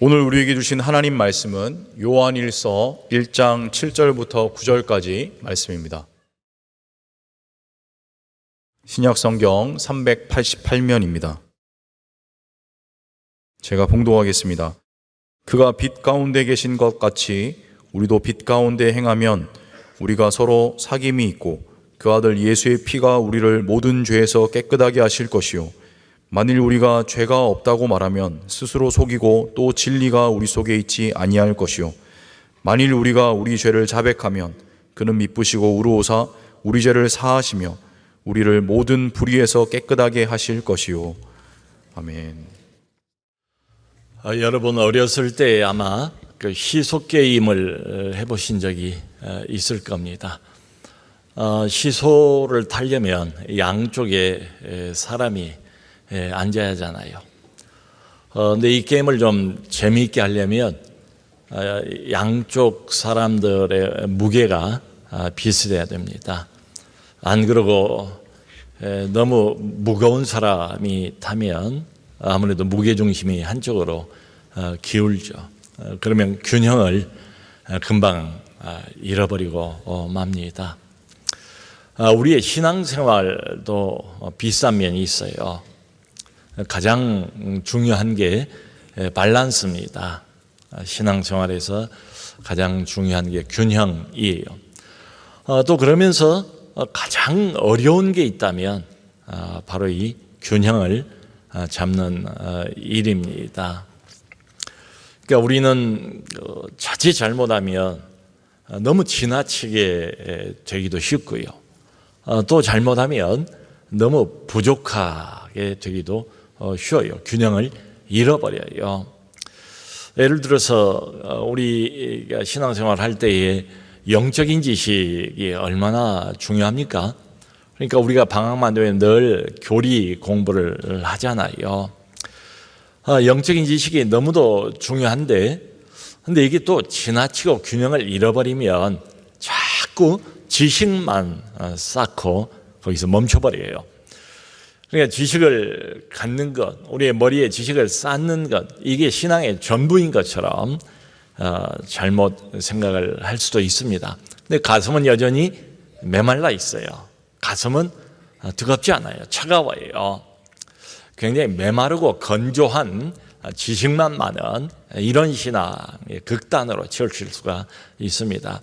오늘 우리에게 주신 하나님 말씀은 요한일서 1장 7절부터 9절까지 말씀입니다. 신약 성경 388면입니다. 제가 봉독하겠습니다. 그가 빛 가운데 계신 것 같이 우리도 빛 가운데 행하면 우리가 서로 사귐이 있고 그 아들 예수의 피가 우리를 모든 죄에서 깨끗하게 하실 것이요 만일 우리가 죄가 없다고 말하면 스스로 속이고 또 진리가 우리 속에 있지 아니할 것이요 만일 우리가 우리 죄를 자백하면 그는 미쁘시고 우루오사 우리 죄를 사하시며 우리를 모든 불의에서 깨끗하게 하실 것이요 아멘. 어, 여러분 어렸을 때 아마 그 시소 게임을 어, 해보신 적이 어, 있을 겁니다. 어, 시소를 타려면 양쪽에 에, 사람이 에, 앉아야 하잖아요. 어, 근데 이 게임을 좀 재미있게 하려면 어, 양쪽 사람들의 무게가 아, 비슷해야 됩니다. 안 그러고 에, 너무 무거운 사람이 타면 아무래도 무게 중심이 한쪽으로 어, 기울죠. 어, 그러면 균형을 어, 금방 아, 잃어버리고 어, 맙니다. 아, 우리의 신앙생활도 어, 비싼 면이 있어요. 가장 중요한 게 에, 밸런스입니다. 아, 신앙생활에서 가장 중요한 게 균형이에요. 어, 또 그러면서 어, 가장 어려운 게 있다면 아, 바로 이 균형을 아, 잡는 어, 일입니다. 그러니까 우리는 어, 자칫 잘못하면 어, 너무 지나치게 에, 되기도 쉽고요. 어, 또 잘못하면 너무 부족하게 되기도 어, 쉬워요. 균형을 잃어버려요. 예를 들어서 어, 우리가 신앙생활 할 때에 영적인 지식이 얼마나 중요합니까? 그러니까 우리가 방학만 되면 늘 교리 공부를 하잖아요. 아, 영적인 지식이 너무도 중요한데, 근데 이게 또 지나치고 균형을 잃어버리면 자꾸 지식만 어, 쌓고 거기서 멈춰버려요. 그러니까 지식을 갖는 것, 우리의 머리에 지식을 쌓는 것, 이게 신앙의 전부인 것처럼 어, 잘못 생각을 할 수도 있습니다. 근데 가슴은 여전히 메말라 있어요. 가슴은 어, 뜨겁지 않아요. 차가워요. 굉장히 메마르고 건조한 지식만 많은 이런 신앙의 극단으로 치우칠 수가 있습니다.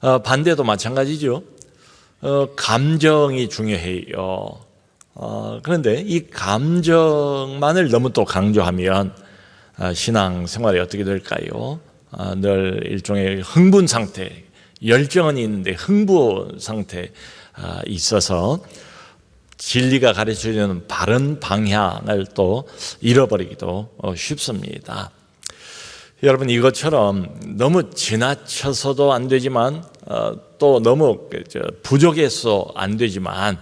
어, 반대도 마찬가지죠. 어, 감정이 중요해요. 어, 그런데 이 감정만을 너무 또 강조하면 아, 신앙 생활이 어떻게 될까요? 아, 늘 일종의 흥분 상태, 열정은 있는데 흥분 상태 아, 있어서 진리가 가르쳐주는 바른 방향을 또 잃어버리기도 어, 쉽습니다. 여러분 이것처럼 너무 지나쳐서도 안 되지만 어, 또 너무 그저 부족해서 안 되지만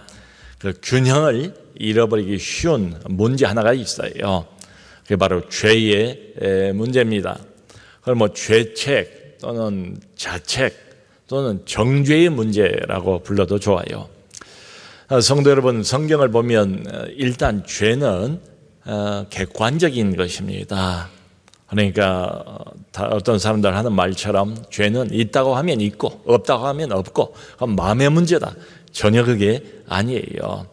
그 균형을 잃어버리기 쉬운 문제 하나가 있어요. 그게 바로 죄의 에, 문제입니다. 그걸 뭐 죄책 또는 자책 또는 정죄의 문제라고 불러도 좋아요. 어, 성도 여러분, 성경을 보면 어, 일단 죄는 어, 객관적인 것입니다. 그러니까 어떤 사람들 하는 말처럼 죄는 있다고 하면 있고 없다고 하면 없고 마음의 문제다. 전혀 그게 아니에요.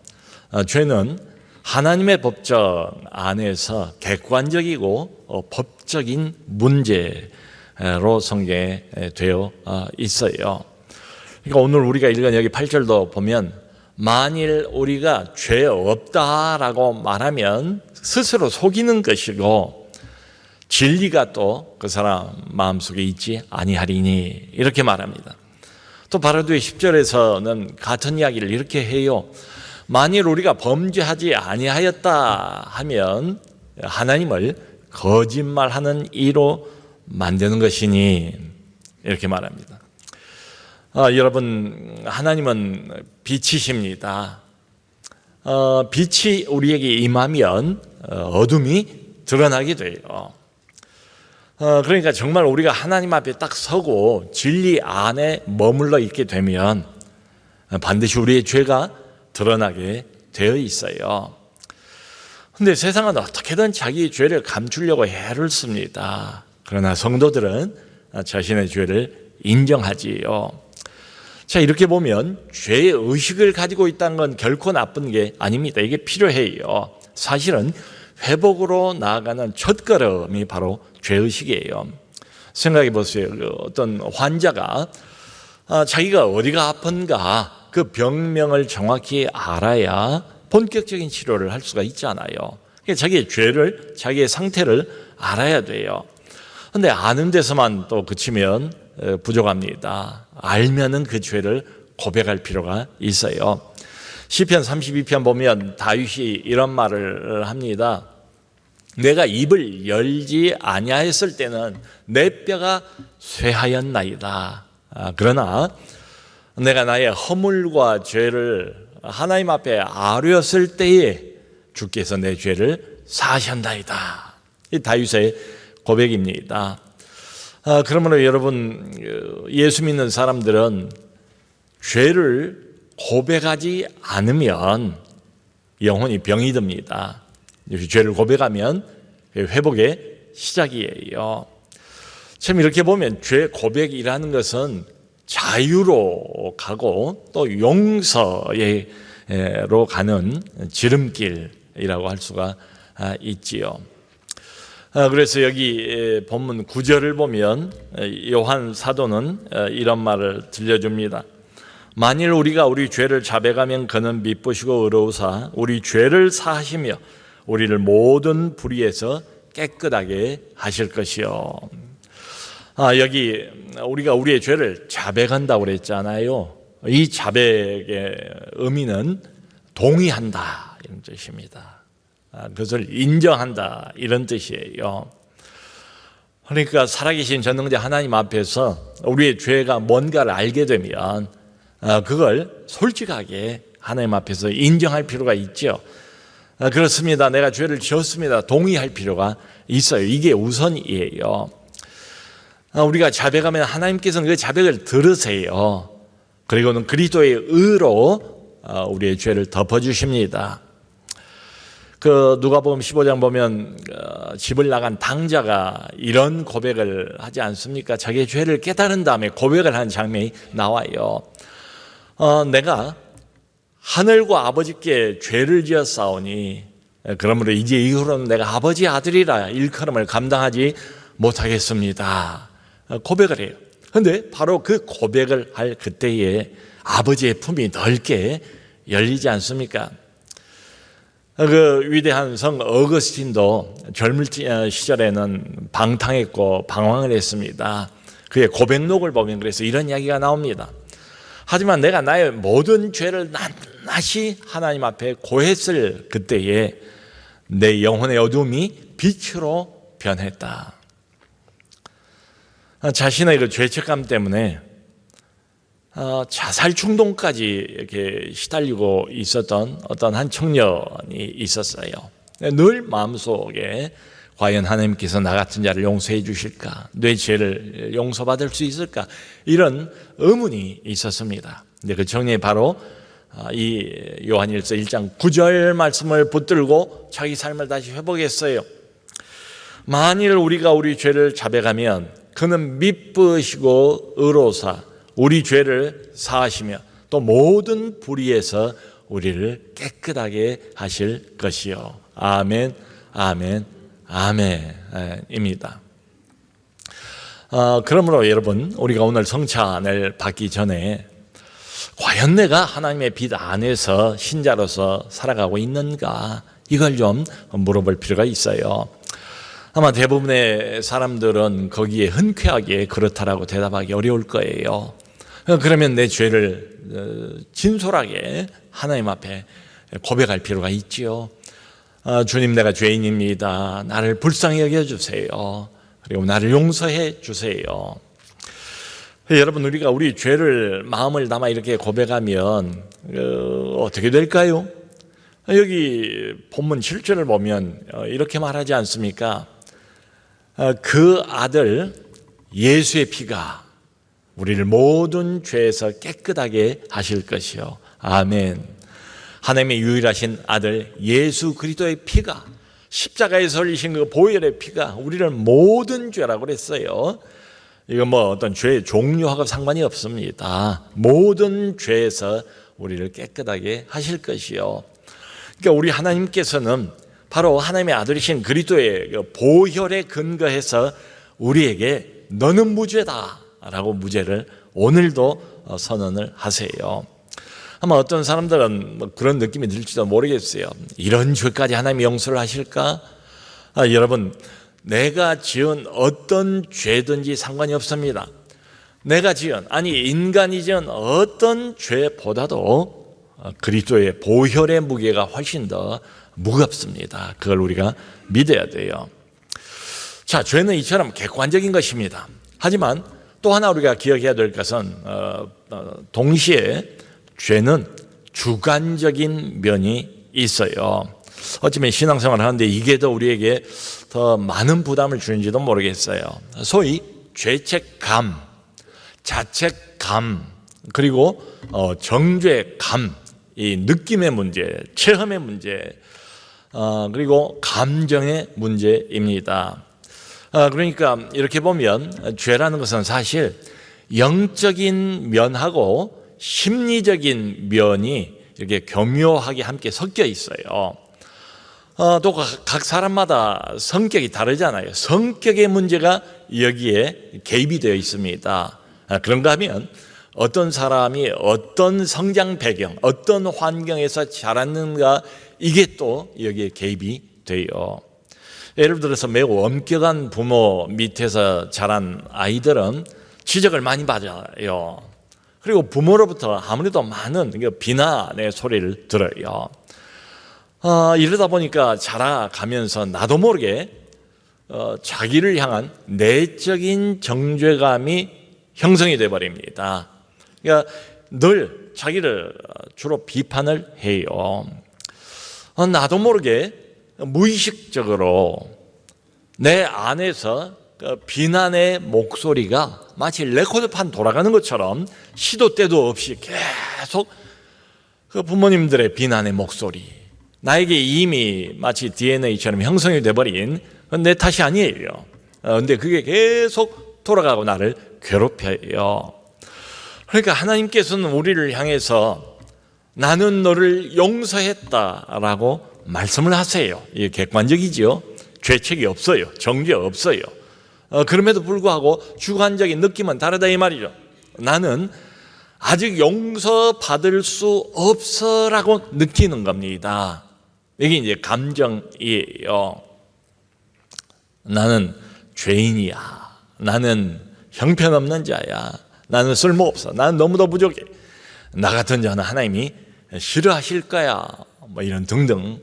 어, 죄는 하나님의 법정 안에서 객관적이고 어, 법적인 문제로 성경에 되어 어, 있어요. 그러니까 오늘 우리가 읽은 여기 8절도 보면 만일 우리가 죄 없다라고 말하면 스스로 속이는 것이고 진리가 또 그 사람 마음속에 있지 아니하리니 이렇게 말합니다. 또 바로 뒤에 10절에서는 같은 이야기를 이렇게 해요. 만일 우리가 범죄하지 아니하였다 하면 하나님을 거짓말하는 이로 만드는 것이니 이렇게 말합니다. 아, 여러분 하나님은 빛이십니다. 어, 빛이 우리에게 임하면 어, 어둠이 드러나게 돼요. 어, 그러니까 정말 우리가 하나님 앞에 딱 서고 진리 안에 머물러 있게 되면 반드시 우리의 죄가 드러나게 되어 있어요. 근데 세상은 어떻게든 자기 죄를 감추려고 애를 씁니다. 그러나 성도들은 자신의 죄를 인정하지요. 자, 이렇게 보면 죄의 의식을 가지고 있다는 건 결코 나쁜 게 아닙니다. 이게 필요해요. 사실은 회복으로 나아가는 첫걸음이 바로 죄의식이에요. 생각해 보세요. 그 어떤 환자가 아, 자기가 어디가 아픈가 그 병명을 정확히 알아야 본격적인 치료를 할 수가 있잖아요. 자기의 죄를, 자기의 상태를 알아야 돼요. 근데 아는 데서만 또 그치면 어, 부족합니다. 알면은 그 죄를 고백할 필요가 있어요. 시편 32편 보면 다윗이 이런 말을 합니다. 내가 입을 열지 아니하였을 때는 내 뼈가 쇠하였나이다. 아, 그러나 내가 나의 허물과 죄를 하나님 앞에 아뢰었을 때에 주께서 내 죄를 사하셨나이다. 이 다윗의 고백입니다. 아, 그러므로 여러분 어, 예수 믿는 사람들은 죄를 고백하지 않으면 영혼이 병이 듭니다. 죄를 고백하면 회복의 시작이에요. 참 이렇게 보면 죄 고백이라는 것은 자유로 가고 또 용서로 가는 지름길이라고 할 수가 아, 있지요. 아, 그래서 여기 본문 9절을 보면 요한 사도는 이런 말을 들려줍니다. 만일 우리가 우리 죄를 자백하면 그는 미쁘시고 의로우사 우리 죄를 사하시며 우리를 모든 불의에서 깨끗하게 하실 것이요. 아, 여기 우리가 우리의 죄를 자백한다고 그랬잖아요. 이 자백의 의미는 동의한다 이런 뜻입니다. 아, 그것을 인정한다 이런 뜻이에요. 그러니까 살아계신 전능자 하나님 앞에서 우리의 죄가 뭔가를 알게 되면 아, 그걸 솔직하게 하나님 앞에서 인정할 필요가 있죠. 아, 그렇습니다. 내가 죄를 지었습니다. 동의할 필요가 있어요. 이게 우선이에요. 아, 우리가 자백하면 하나님께서는 그 자백을 들으세요. 그리고는 그리스도의 의로 우리의 죄를 덮어주십니다. 그 누가복음 15장 보면 어, 집을 나간 당자가 이런 고백을 하지 않습니까? 자기의 죄를 깨달은 다음에 고백을 하는 장면이 나와요. 어, 내가 하늘과 아버지께 죄를 지었사오니 그러므로 이제 이후로는 내가 아버지 아들이라 일컬음을 감당하지 못하겠습니다. 어, 고백을 해요. 근데 바로 그 고백을 할 그때에 아버지의 품이 넓게 열리지 않습니까? 그 위대한 성 어거스틴도 젊을 어, 시절에는 방탕했고 방황을 했습니다. 그의 고백록을 보면 그래서 이런 이야기가 나옵니다. 하지만 내가 나의 모든 죄를 낱낱이 하나님 앞에 고했을 그때에 내 영혼의 어둠이 빛으로 변했다. 자신의 그 죄책감 때문에 어, 자살 충동까지 이렇게 시달리고 있었던 어떤 한 청년이 있었어요. 늘 마음속에 과연 하나님께서 나 같은 자를 용서해 주실까? 내 죄를 용서받을 수 있을까? 이런 의문이 있었습니다. 근데 그 청년이 바로 아, 이 요한일서 1장 9절 말씀을 붙들고 자기 삶을 다시 회복했어요. 만일 우리가 우리 죄를 자백하면 그는 미쁘시고 의로사 우리 죄를 사하시며 또 모든 불의에서 우리를 깨끗하게 하실 것이요. 아멘, 아멘, 아멘입니다. 어, 그러므로 여러분, 우리가 오늘 성찬을 받기 전에 과연 내가 하나님의 빛 안에서 신자로서 살아가고 있는가? 이걸 좀 물어볼 필요가 있어요. 아마 대부분의 사람들은 거기에 흔쾌하게 그렇다라고 대답하기 어려울 거예요. 그러면 내 죄를 어, 진솔하게 하나님 앞에 고백할 필요가 있지요. 아, 주님 내가 죄인입니다. 나를 불쌍히 여겨주세요. 그리고 나를 용서해 주세요. 여러분 우리가 우리 죄를 마음을 담아 이렇게 고백하면 어, 떻게 될까요? 여기 본문 7절을 보면 어, 이렇게 말하지 않습니까? 어, 그 아들 예수의 피가 우리를 모든 죄에서 깨끗하게 하실 것이요. 아멘. 하나님의 유일하신 아들 예수 그리스도의 피가 십자가에서 흘리신 그 보혈의 피가 우리를 모든 죄라고 그랬어요. 이건 뭐 어떤 죄의 종류하고 상관이 없습니다. 모든 죄에서 우리를 깨끗하게 하실 것이요. 그러니까 우리 하나님께서는 바로 하나님의 아들이신 그리스도의 그 보혈에 근거해서 우리에게 너는 무죄다라고 무죄를 오늘도 어, 선언을 하세요. 아마 어떤 사람들은 뭐 그런 느낌이 들지도 모르겠어요. 이런 죄까지 하나님이 용서를 하실까? 아, 여러분, 내가 지은 어떤 죄든지 상관이 없습니다. 내가 지은 아니 인간이 지은 어떤 죄보다도 어, 그리스도의 보혈의 무게가 훨씬 더 무겁습니다. 그걸 우리가 믿어야 돼요. 자, 죄는 이처럼 객관적인 것입니다. 하지만 또 하나 우리가 기억해야 될 것은 어, 어, 동시에 죄는 주관적인 면이 있어요. 어쩌면 신앙생활을 하는데 이게 더 우리에게 더 많은 부담을 주는지도 모르겠어요. 소위 죄책감, 자책감, 그리고 어, 정죄감, 이 느낌의 문제, 체험의 문제, 어, 그리고 감정의 문제입니다. 아, 그러니까 이렇게 보면 죄라는 것은 사실 영적인 면하고 심리적인 면이 이렇게 교묘하게 함께 섞여 있어요. 어, 또각 사람마다 성격이 다르잖아요. 성격의 문제가 여기에 개입이 되어 있습니다. 아, 그런가 하면 어떤 사람이 어떤 성장 배경, 어떤 환경에서 자랐는가 이게 또 여기에 개입이 돼요. 예를 들어서 매우 엄격한 부모 밑에서 자란 아이들은 지적을 많이 받아요. 그리고 부모로부터 아무래도 많은 그 비난의 소리를 들어요. 아, 이러다 보니까 자라가면서 나도 모르게 어, 자기를 향한 내적인 정죄감이 형성이 돼 버립니다. 그러니까 늘 자기를 주로 비판을 해요. 어, 나도 모르게 무의식적으로 내 안에서 그 비난의 목소리가 마치 레코드판 돌아가는 것처럼 시도 때도 없이 계속 그 부모님들의 비난의 목소리, 나에게 이미 마치 DNA처럼 형성이 돼버린 내 탓이 아니에요. 어, 근데 그게 계속 돌아가고 나를 괴롭혀요. 그러니까 하나님께서는 우리를 향해서 나는 너를 용서했다라고 말씀을 하세요. 이게 객관적이지요. 죄책이 없어요. 정죄 없어요. 어, 그럼에도 불구하고 주관적인 느낌은 다르다 이 말이죠. 나는 아직 용서받을 수 없어라고 느끼는 겁니다. 이게 이제 감정이에요. 나는 죄인이야. 나는 형편없는 자야. 나는 쓸모없어. 나는 너무도 부족해. 나 같은 자는 하나님이 싫어하실 거야. 뭐 이런 등등.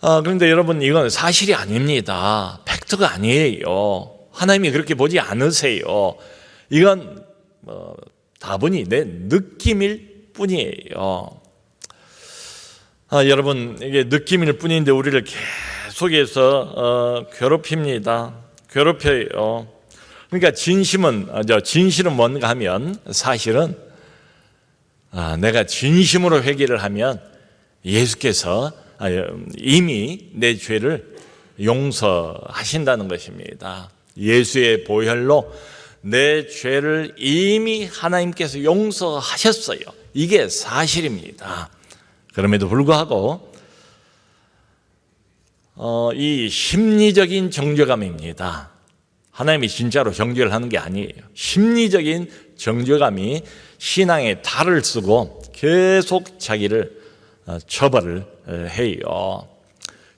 아, 그런데 여러분, 이건 사실이 아닙니다. 팩트가 아니에요. 하나님이 그렇게 보지 않으세요. 이건 뭐, 다분히 내 느낌일 뿐이에요. 아, 여러분, 이게 느낌일 뿐인데 우리를 계속해서 어, 괴롭힙니다. 괴롭혀요. 그러니까 진심은, 어, 저 진실은 뭔가 하면 사실은 아, 내가 진심으로 회개를 하면 예수께서 아, 이미 내 죄를 용서하신다는 것입니다. 예수의 보혈로 내 죄를 이미 하나님께서 용서하셨어요. 이게 사실입니다. 그럼에도 불구하고 어, 이 심리적인 정죄감입니다. 하나님이 진짜로 정죄를 하는 게 아니에요. 심리적인 정죄감이 신앙에 탈을 쓰고 계속 자기를 어, 처벌을 해요.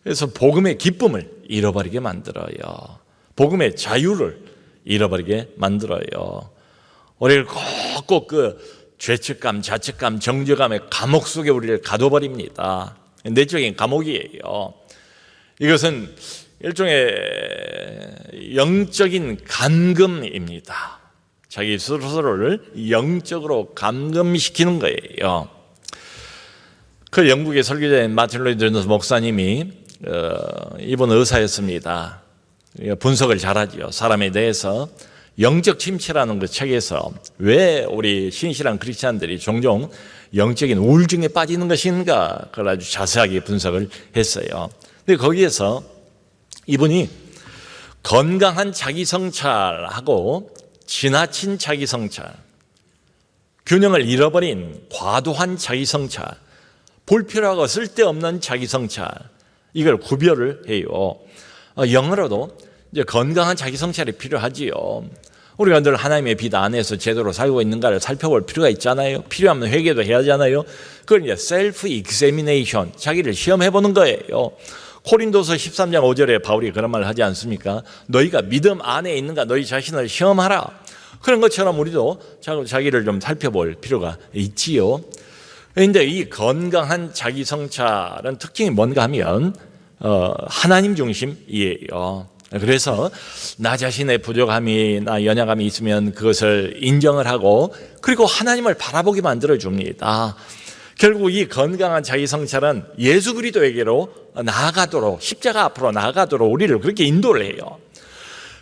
그래서 복음의 기쁨을 잃어버리게 만들어요. 복음의 자유를 잃어버리게 만들어요. 우리를 꼭꼭 그 죄책감, 자책감, 정죄감의 감옥 속에 우리를 가둬버립니다. 내적인 감옥이에요. 이것은 일종의 영적인 감금입니다. 자기 스스로를 영적으로 감금시키는 거예요. 그 영국의 설교자인 마틴 로이드 목사님이 어, 이분 의사였습니다. 분석을 잘하지요. 사람에 대해서 영적 침체라는 그 책에서 왜 우리 신실한 크리스찬들이 종종 영적인 우울증에 빠지는 것인가 그걸 아주 자세하게 분석을 했어요. 근데 거기에서 이분이 건강한 자기 성찰하고 지나친 자기 성찰, 균형을 잃어버린 과도한 자기 성찰, 불필요하고 쓸데없는 자기 성찰, 이걸 구별을 해요. 어, 영어로도 이제 건강한 자기 성찰이 필요하지요. 우리가 늘 하나님의 빛 안에서 제대로 살고 있는가를 살펴볼 필요가 있잖아요. 필요하면 회개도 해야 하잖아요. 그걸 이제 셀프 익세미네이션, 자기를 시험해 보는 거예요. 코린도서 13장 5절에 바울이 그런 말을 하지 않습니까? 너희가 믿음 안에 있는가 너희 자신을 시험하라. 그런 것처럼 우리도 자- 자기를 좀 살펴볼 필요가 있지요. 그런데 이 건강한 자기 성찰은 특징이 뭔가 하면 어, 하나님 중심이에요. 그래서 나 자신의 부족함이나 연약함이 있으면 그것을 인정을 하고 그리고 하나님을 바라보게 만들어 줍니다. 결국 이 건강한 자기 성찰은 예수 그리스도에게로 나아가도록 십자가 앞으로 나아가도록 우리를 그렇게 인도를 해요.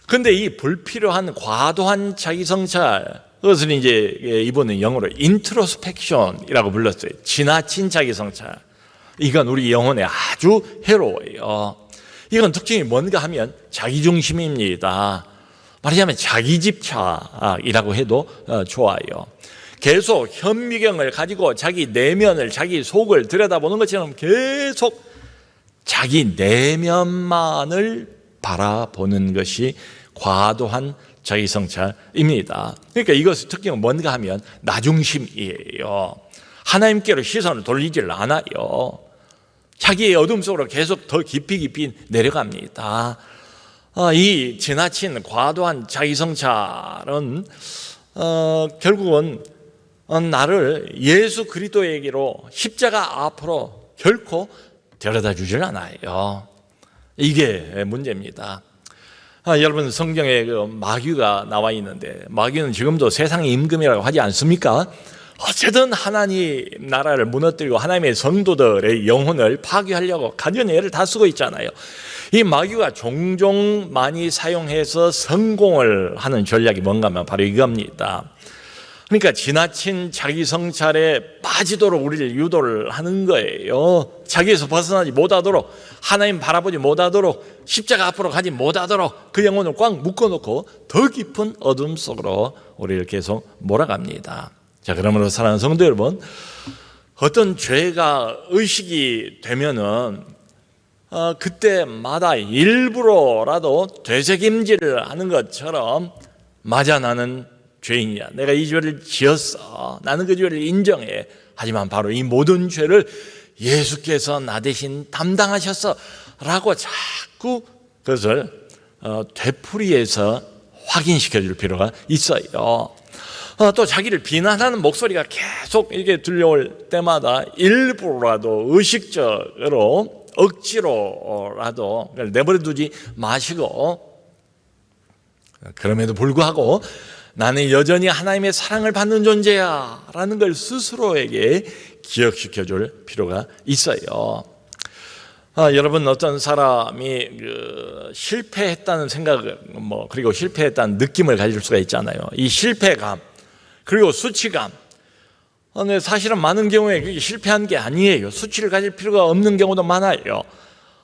근데 이 불필요한 과도한 자기 성찰 그것을 이제 이번에 영어로 인트로스펙션이라고 불렀어요. 지나친 자기 성찰. 이건 우리 영혼에 아주 해로워요. 이건 특징이 뭔가 하면 자기중심입니다. 말하자면 자기집착이라고 해도 어, 좋아요. 계속 현미경을 가지고 자기 내면을 자기 속을 들여다보는 것처럼 계속 자기 내면만을 바라보는 것이 과도한 자기 성찰입니다. 그러니까 이것의 특징은 뭔가 하면 나중심이에요. 하나님께로 시선을 돌리질 않아요. 자기의 어둠 속으로 계속 더 깊이 깊이 내려갑니다. 아, 이 지나친 과도한 자기 성찰은 어, 결국은 어, 나를 예수 그리스도에게로 십자가 앞으로 결코 데려다 주질 않아요. 이게 문제입니다. 아, 여러분 성경에 그 마귀가 나와 있는데 마귀는 지금도 세상의 임금이라고 하지 않습니까? 어쨌든 하나님 나라를 무너뜨리고 하나님의 성도들의 영혼을 파괴하려고 가진 애를 다 쓰고 있잖아요. 이 마귀가 종종 많이 사용해서 성공을 하는 전략이 뭔가 하면 바로 이겁니다. 그러니까 지나친 자기 성찰에 빠지도록 우리를 유도를 하는 거예요. 자기에서 벗어나지 못하도록 하나님 바라보지 못하도록 십자가 앞으로 가지 못하도록 그 영혼을 꽉 묶어놓고 더 깊은 어둠 속으로 우리를 계속 몰아갑니다. 자, 그러므로 사랑하는 성도 여러분, 어떤 죄가 의식이 되면은 어, 그때마다 일부러라도 되새김질을 하는 것처럼 맞아 나는 죄인이야. 내가 이 죄를 지었어. 나는 그 죄를 인정해. 하지만 바로 이 모든 죄를 예수께서 나 대신 담당하셨어. 라고 자꾸 그것을 어, 되풀이해서 확인시켜 줄 필요가 있어요. 어, 또 자기를 비난하는 목소리가 계속 이렇게 들려올 때마다 일부러라도 의식적으로 억지로라도 내버려 두지 마시고 그럼에도 불구하고 나는 여전히 하나님의 사랑을 받는 존재야 라는 걸 스스로에게 기억시켜 줄 필요가 있어요. 아, 여러분 어떤 사람이 그 실패했다는 생각을 뭐 그리고 실패했다는 느낌을 가질 수가 있잖아요. 이 실패감 그리고 수치감. 아, 근데 사실은 많은 경우에 실패한 게 아니에요. 수치를 가질 필요가 없는 경우도 많아요.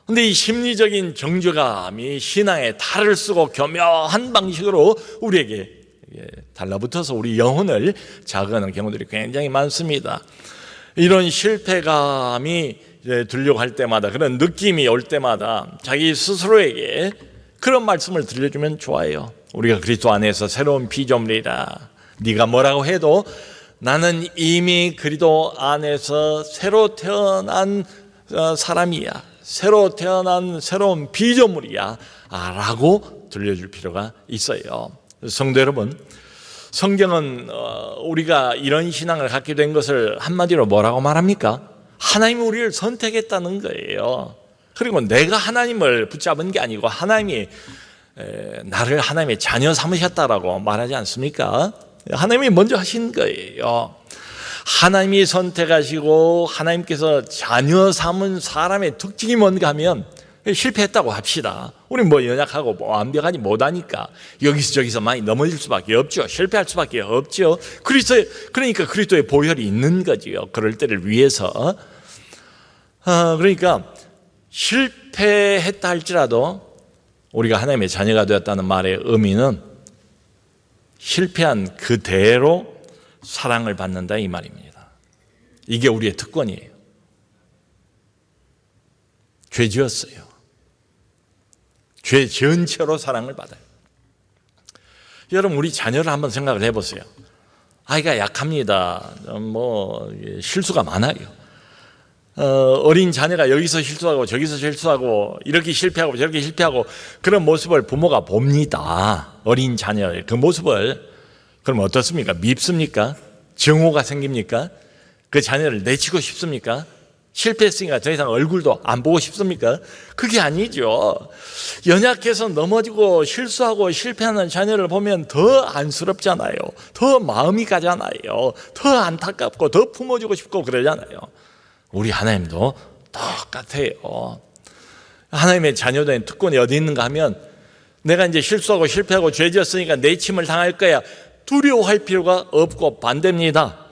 근데 이 심리적인 정죄감이 신앙의 탈을 쓰고 교묘한 방식으로 우리에게 달라붙어서 우리 영혼을 자극하는 경우들이 굉장히 많습니다. 이런 실패감이 들려고 할 때마다 그런 느낌이 올 때마다 자기 스스로에게 그런 말씀을 들려주면 좋아요. 우리가 그리스도 안에서 새로운 피조물이다. 네가 뭐라고 해도 나는 이미 그리스도 안에서 새로 태어난 어, 사람이야. 새로 태어난 새로운 피조물이야. 아, 라고 들려줄 필요가 있어요. 성도 여러분, 성경은 어, 우리가 이런 신앙을 갖게 된 것을 한마디로 뭐라고 말합니까? 하나님이 우리를 선택했다는 거예요. 그리고 내가 하나님을 붙잡은 게 아니고 하나님이 나를 하나님의 자녀 삼으셨다라고 말하지 않습니까? 하나님이 먼저 하신 거예요. 하나님이 선택하시고 하나님께서 자녀 삼은 사람의 특징이 뭔가 하면 실패했다고 합시다. 우리 뭐 연약하고 뭐 완벽하지 못하니까 여기서 저기서 많이 넘어질 수밖에 없죠. 실패할 수밖에 없죠. 그리스도 그러니까 그리스도의 보혈이 있는 거지요. 그럴 때를 위해서. 아, 그러니까 실패했다 할지라도 우리가 하나님의 자녀가 되었다는 말의 의미는 실패한 그대로 사랑을 받는다 이 말입니다. 이게 우리의 특권이에요. 죄 지었어요. 죄 채로 사랑을 받아요. 여러분 우리 자녀를 한번 생각을 해보세요. 아이가 약합니다. 뭐 실수가 많아요. 어, 어린 자녀가 여기서 실수하고 저기서 실수하고 이렇게 실패하고 저렇게 실패하고 그런 모습을 부모가 봅니다. 어린 자녀의 그 모습을 그럼 어떻습니까? 밉습니까? 증오가 생깁니까? 그 자녀를 내치고 싶습니까? 실패했으니까 더 이상 얼굴도 안 보고 싶습니까? 그게 아니죠. 연약해서 넘어지고 실수하고 실패하는 자녀를 보면 더 안쓰럽잖아요. 더 마음이 가잖아요. 더 안타깝고 더 품어주고 싶고 그러잖아요. 우리 하나님도 똑같아요. 하나님의 자녀된 특권이 어디 있는가 하면 내가 이제 실수하고 실패하고 죄 지었으니까 내 침을 당할 거야. 두려워할 필요가 없고 반대입니다.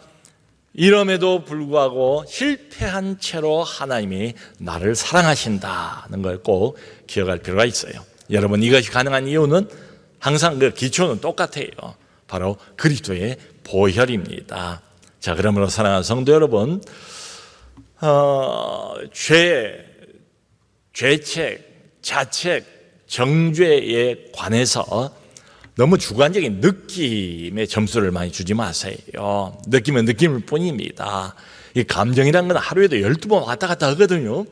이럼에도 불구하고 실패한 채로 하나님이 나를 사랑하신다는 걸 꼭 기억할 필요가 있어요. 여러분 이것이 가능한 이유는 항상 그 기초는 똑같아요. 바로 그리스도의 보혈입니다. 자, 그러므로 사랑하는 성도 여러분, 어, 죄, 죄책, 자책, 정죄에 관해서 너무 주관적인 느낌의 점수를 많이 주지 마세요. 느낌은 느낌일 뿐입니다. 이 감정이란 건 하루에도 12번 왔다 갔다 하거든요.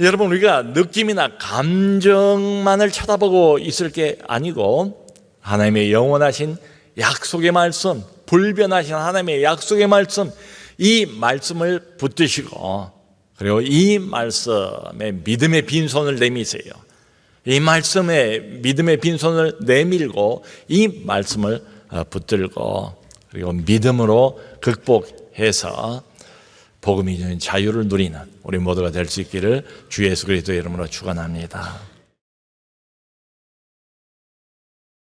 여러분, 우리가 느낌이나 감정만을 쳐다보고 있을 게 아니고 하나님의 영원하신 약속의 말씀, 불변하신 하나님의 약속의 말씀, 이 말씀을 붙드시고 그리고 이 말씀에 믿음의 빈손을 내미세요. 이 말씀에 믿음의 빈손을 내밀고 이 말씀을 어, 붙들고 그리고 믿음으로 극복해서 복음이 주는 자유를 누리는 우리 모두가 될 수 있기를 주 예수 그리스도의 이름으로 축원합니다.